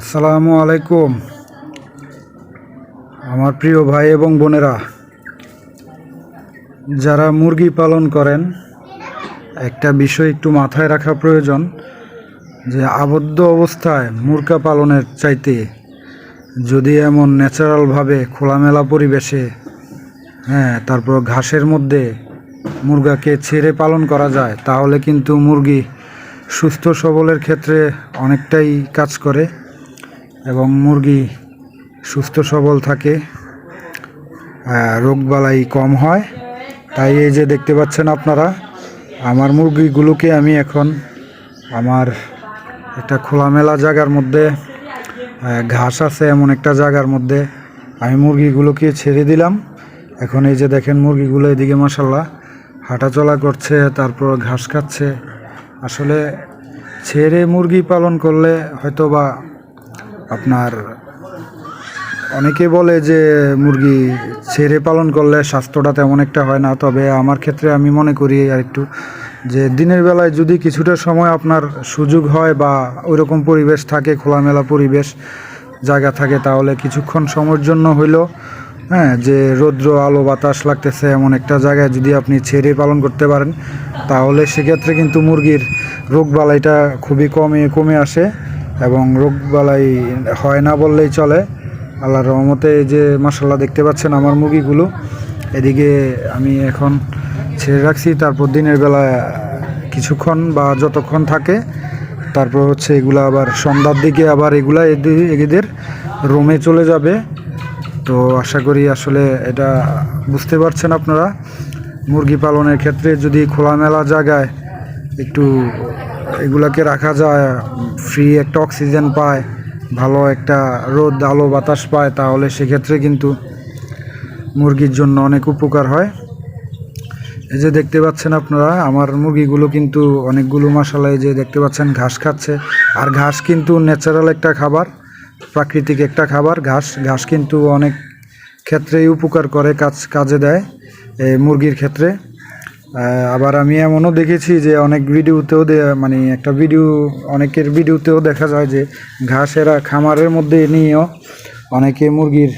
আসসালামু আলাইকুম। আমার প্রিয় ভাই এবং বোনেরা, যারা মুরগি পালন করেন, একটা বিষয় একটু মাথায় রাখা প্রয়োজন যে আবদ্ধ অবস্থায় মুরগা পালনের চাইতে যদি এমন ন্যাচারালভাবে খোলামেলা পরিবেশে হ্যাঁ তারপর ঘাসের মধ্যে মুরগাকে ছেড়ে পালন করা যায়, তাহলে কিন্তু মুরগি সুস্থ সবলের ক্ষেত্রে অনেকটাই কাজ করে। এবং মুরগি সুস্থ, সবল থাকে রোগবালাই কম হয়। তাই এই যে দেখতে পাচ্ছেন আপনারা, আমার মুরগিগুলোকে আমি এখন আমার একটা খোলামেলা জায়গার মধ্যে ঘাস আছে এমন একটা জায়গার মধ্যে আমি মুরগিগুলোকে ছেড়ে দিলাম। এখন এই যে দেখেন মুরগিগুলো এদিকে মাসাল্লাহ হাঁটাচলা করছে, তারপর ঘাস খাচ্ছে। আসলে ছেড়ে মুরগি পালন করলে হয়তো বা আপনার অনেকে বলে যে মুরগি ছেড়ে পালন করলে স্বাস্থ্যটা তেমন একটা হয় না, তবে আমার ক্ষেত্রে আমি মনে করি আর একটু যে দিনের বেলায় যদি কিছুটা সময় আপনার সুযোগ হয় বা ওইরকম পরিবেশ থাকে, খোলামেলা পরিবেশ জায়গা থাকে, তাহলে কিছুক্ষণ সময়ের জন্য হইলেও হ্যাঁ যে রৌদ্র, আলো, বাতাস লাগতেছে এমন একটা জায়গায় যদি আপনি ছেড়ে পালন করতে পারেন, তাহলে সেক্ষেত্রে কিন্তু মুরগির রোগবালাইটা খুবই কমে কমে আসে। এবং রোগবালাই হয় না বললেই চলে। আল্লাহর রহমতে যে মাসাল্লাহ দেখতে পাচ্ছেন আমার মুরগিগুলো। এদিকে আমি এখন ছেড়ে রাখছি, তারপর দিনের বেলা কিছুক্ষণ বা যতক্ষণ থাকে, তারপর হচ্ছে এগুলো আবার সন্ধ্যার দিকে আবার এগুলা এদি- এদের রোমে চলে যাবে। তো আশা করি আসলে এটা বুঝতে পারছেন আপনারা। মুরগি পালনের ক্ষেত্রে যদি খোলামেলা জায়গায় একটু এগুলাকে রাখা যায় ফ্রি একটা অক্সিজেন পায়, ভালো একটা রোদ, আলো, বাতাস পায়, তাহলে সেক্ষেত্রে কিন্তু মুরগির জন্য অনেক উপকার হয়। এই যে দেখতে পাচ্ছেন আপনারা, আমার মুরগিগুলো কিন্তু অনেকগুলো মশালায় যে দেখতে পাচ্ছেন ঘাস খাচ্ছে। আর ঘাস কিন্তু ন্যাচারাল একটা খাবার, প্রাকৃতিক একটা খাবার। ঘাস ঘাস কিন্তু অনেক ক্ষেত্রেই উপকার করে, কাজ, কাজে দেয়, এই মুরগির ক্ষেত্রে। আবার আমি এমনও দেখেছি যে অনেক ভিডিওতেও মানে একটা ভিডিও, অনেকের ভিডিওতেও দেখা যায় যে ঘাস এরা খামারের মধ্যে নিয়েও অনেকে মুরগির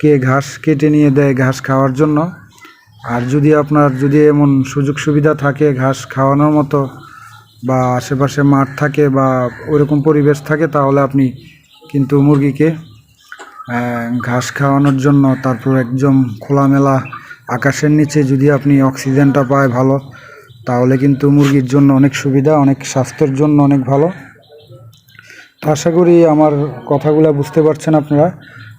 কে ঘাস কেটে নিয়ে দেয় ঘাস খাওয়ার জন্য। আর যদি আপনার যদি এমন সুযোগ সুবিধা থাকে ঘাস খাওয়ানোর মতো বা আশেপাশে মাঠ থাকে বা ওরকম পরিবেশ থাকে, তাহলে আপনি কিন্তু মুরগিকে ঘাস খাওয়ানোর জন্য তারপর একদম খোলামেলা আকাশের নিচে যদি আপনি অক্সিজেনটা পায় ভালো, তাহলে কিন্তু মুরগির জন্য অনেক সুবিধা, অনেক স্বাস্থ্যের জন্য অনেক ভালো। তো আশা করি আমার কথাগুলো বুঝতে পারছেন আপনারা।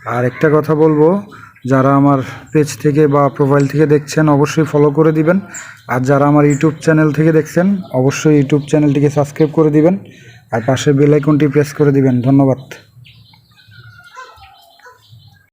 আর একটা কথা বলব, যারা আমার পেজ থেকে বা প্রোফাইল থেকে দেখছেন, অবশ্যই ফলো করে দিবেন। আর যারা আমার ইউটিউব চ্যানেল থেকে দেখছেন, অবশ্যই ইউটিউব চ্যানেলটিকে সাবস্ক্রাইব করে দিবেন। আর পাশে বেল আইকনটি প্রেস করে দিবেন। ধন্যবাদ।